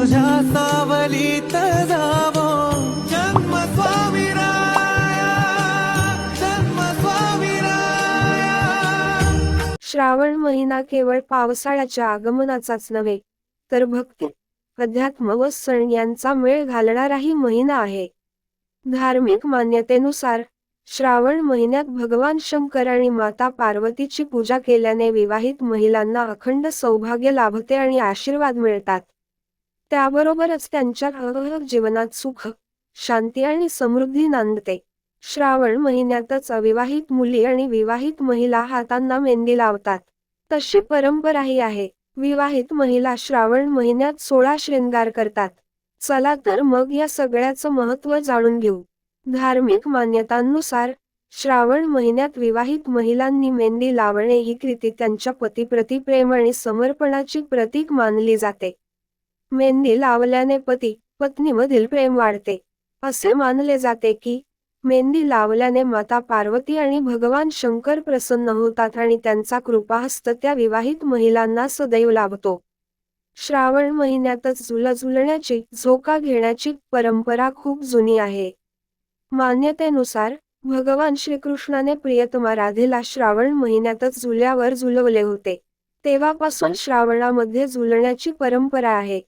तुझ्या सावलीत जावो. जन्म स्वामी जन्म स्वामी श्रावण महिना केवळ पावसाळ्याच्या आगमनाचाच नव्हे तर भक्ती अध्यात्म व सण यांचा मेळ घालणाराही महिना आहे. धार्मिक मान्यतेनुसार श्रावण महिन्यात भगवान शंकर आणि माता पार्वतीची पूजा केल्याने विवाहित महिलांना अखंड सौभाग्य लाभते आणि आशीर्वाद मिळतात. त्याबरोबरच त्यांच्या जीवनात सुख शांती आणि समृद्धी नांदते. श्रावण महिन्यातच अविवाहित मुली आणि विवाहित महिला हातांना मेहंदी लावतात. तशी परंपराही आहे. विवाहित महिला श्रावण महिन्यात सोळा श्रृंगार करतात. चला तर मग या सगळ्याचं महत्त्व जाणून घेऊ. धार्मिक मान्यतांनुसार श्रावण महिन्यात विवाहित महिलांनी मेहंदी लावणे ही कृती त्यांच्या पतीप्रती प्रेम आणि समर्पणाची प्रतीक मानली जाते. मेहंदी लावल्याने पती पत्नीमधील प्रेम वाढते. असे मानले जाते की मेहंदी लावल्याने माता पार्वती आणि भगवान शंकर प्रसन्न होतात आणि त्यांचा कृपाहस्त त्या विवाहित महिलांना सदैव लाभतो. श्रावण महिन्यातच झुलझुलण्याची झोका घेण्याची परंपरा खूप जुनी आहे. मान्यतेनुसार भगवान श्रीकृष्णाने प्रियतमा राधेला श्रावण महिन्यातच झुल्यावर झुलवले होते. तेव्हापासून श्रावणामध्ये झुलण्याची परंपरा आहे.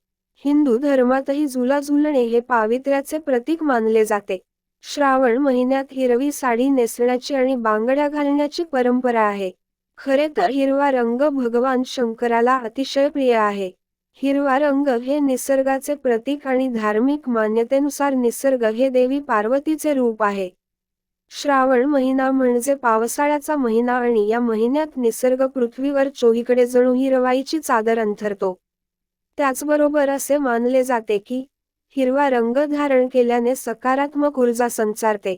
हिंदू धर्मातही झुला झुलणे हे पावित्र्याचे प्रतीक मानले जाते. श्रावण महिन्यात हिरवी साडी नेसण्याची आणि बांगड्या घालण्याची परंपरा आहे. खरे तर हिरवा रंग भगवान शंकराला अतिशय प्रिय आहे. हिरवा रंग हे निसर्गाचे प्रतीक आणि धार्मिक मान्यतेनुसार निसर्ग हे देवी पार्वतीचे रूप आहे. श्रावण महिना म्हणजे पावसाळ्याचा महिना आणि या महिन्यात निसर्ग पृथ्वीवर चोहीकडे जणू हिरवाईची चादर अंथरतो. त्याचबरोबर असे मानले जाते की हिरवा रंग धारण केल्याने सकारात्मक ऊर्जा संचारते.